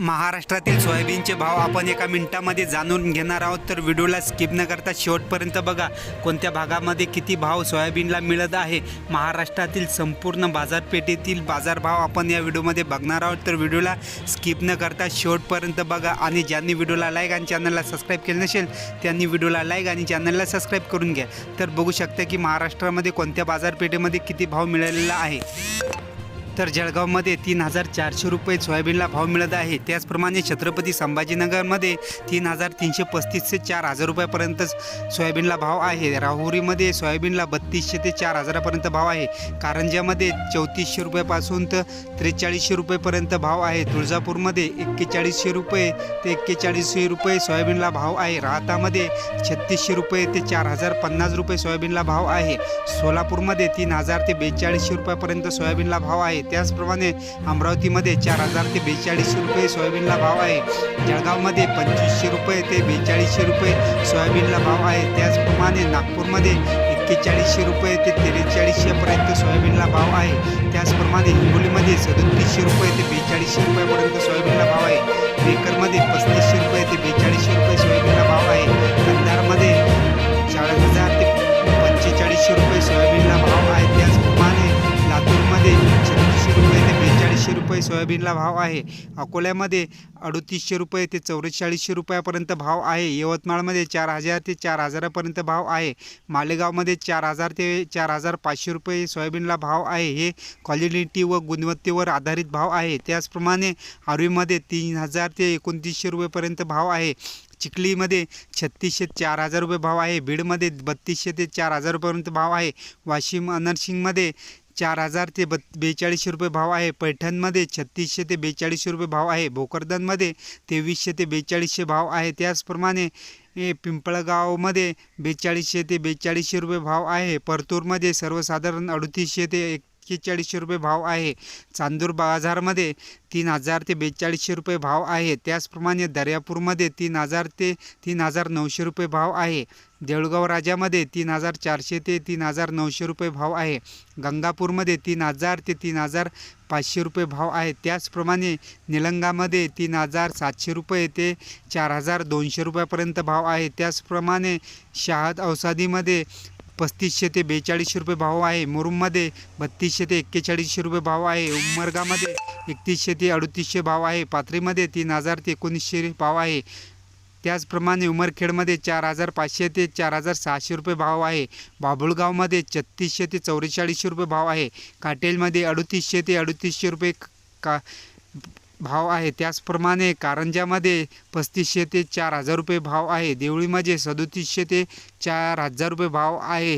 महाराष्ट्रातील सोयाबीनचे भाव आपण एका मिनिटामध्ये जाणून घेणार आहोत. तर व्हिडिओला स्किप न करता शेवटपर्यंत बघा कोणत्या भागामध्ये किती भाव सोयाबीनला मिळत आहे. महाराष्ट्रातील संपूर्ण बाजारपेठेतील बाजारभाव आपण या व्हिडिओमध्ये बघणार आहोत. तर व्हिडिओला स्किप न करता शेवटपर्यंत बघा आणि ज्यांनी व्हिडिओला लाईक आणि चॅनलला सबस्क्राईब केलं नसेल त्यांनी व्हिडिओला लाईक आणि चॅनलला सबस्क्राईब करून घ्या. तर बघू शकता की महाराष्ट्रामध्ये कोणत्या बाजारपेठेमध्ये किती भाव मिळालेला आहे. तर जळगावमध्ये तीन हजार चारशे रुपये सोयाबीनला भाव मिळत आहे. त्याचप्रमाणे छत्रपती संभाजीनगरमध्ये तीन हजार तीनशे पस्तीस ते चार हजार रुपयापर्यंत सोयाबीनला भाव आहे. राहुरीमध्ये सोयाबीनला बत्तीसशे ते चार हजारापर्यंत भाव आहे. कारंजामध्ये चौतीसशे रुपयापासून तर त्रेचाळीसशे रुपयेपर्यंत भाव आहे. तुळजापूरमध्ये एक्केचाळीसशे रुपये ते एक्केचाळीसशे रुपये सोयाबीनला भाव आहे. राहतामध्ये छत्तीसशे रुपये ते चार हजार पन्नास रुपये सोयाबीनला भाव आहे. सोलापूरमध्ये तीन हजार ते बेचाळीसशे रुपयापर्यंत सोयाबीनला भाव आहे. त्याचप्रमाणे अमरावतीमध्ये चार हजार ते बेचाळीसशे रुपये सोयाबीनला भाव आहे. जळगावमध्ये पंचवीसशे रुपये ते बेचाळीसशे रुपये सोयाबीनला भाव आहे. त्याचप्रमाणे नागपूरमध्ये एक्केचाळीसशे रुपये ते त्रेचाळीसशेपर्यंत सोयाबीनला भाव आहे. त्याचप्रमाणे हिंगोलीमध्ये सदतीसशे रुपये ते बेचाळीसशे रुपयापर्यंत सोयाबीनला भाव आहे. बेकरमध्ये पस्तीसशे रुपये ते बेचाळीसशे रुपये सोयाबीनला भाव आहे. रुपये सोयाबीनला भाव आहे. अकोल्यामध्ये अडतीसशे रुपये ते चौवेचाळीसशे रुपयापर्यंत भाव आहे. यवतमाळमध्ये चार हजार ते चार हजारापर्यंत भाव आहे. मालेगावमध्ये चार हजार ते चार हजार पाचशे रुपये सोयाबीनला भाव आहे. हे क्वालिटी व गुणवत्तेवर आधारित भाव आहे. त्याचप्रमाणे आरवीमध्ये तीन हजार ते एकोणतीसशे रुपयेपर्यंत भाव आहे. चिखलीमध्ये छत्तीसशे चार हजार रुपये भाव आहे. बीडमध्ये बत्तीसशे ते चार हजारपर्यंत भाव आहे. वाशिम अनरसिंगमध्ये चार हजार ते बत बेचाळीसशे रुपये भाव आहे. पैठणमध्ये छत्तीसशे ते बेचाळीसशे रुपये भाव आहे. भोकरदनमध्ये तेवीसशे ते बेचाळीसशे भाव आहे. त्याचप्रमाणे ए, पिंपळगावमध्ये बेचाळीसशे ते बेचाळीसशे रुपये भाव आहे. परतूरमध्ये सर्वसाधारण अडतीसशे ते एक एक्केचाळीसशे रुपये भाव आहे. चांदूर बाजारमध्ये तीन हजार ते बेचाळीसशे रुपये भाव आहे. त्याचप्रमाणे दर्यापूरमध्ये तीन हजार ते तीन हजार नऊशे रुपये भाव आहे. देऊळगाव राजामध्ये तीन हजार चारशे ते तीन हजार नऊशे रुपये भाव आहे. गंगापूरमध्ये तीन हजार ते तीन हजार पाचशे रुपये भाव आहे. त्याचप्रमाणे निलंगामध्ये तीन हजार सातशे रुपये ते चार हजार दोनशे रुपयापर्यंत भाव आहे. त्याचप्रमाणे शहाद औसादीमध्ये पस्तीसशे ते बेचाळीसशे रुपये भाव आहे. मुरुममध्ये बत्तीसशे ते एक्केचाळीसशे रुपये भाव आहे. उमरगामध्ये एकतीसशे ते अडतीसशे भाव आहे. पाथरीमध्ये तीन हजार ते एकोणीसशे भाव आहे. त्याचप्रमाणे उमरखेडमध्ये चार हजार पाचशे ते चार हजार सहाशे रुपये भाव आहे. बाभुळगावमध्ये छत्तीसशे ते चौवेचाळीसशे रुपये भाव आहे. काटेलमध्ये अडतीसशे ते अडतीसशे रुपये का भाव आहे. त्याचप्रमाणे कारंजामध्ये पस्तीसशे ते चार हजार रुपये भाव आहे. देवळीमध्ये सदोतीसशे ते चार हजार रुपये भाव आहे. हे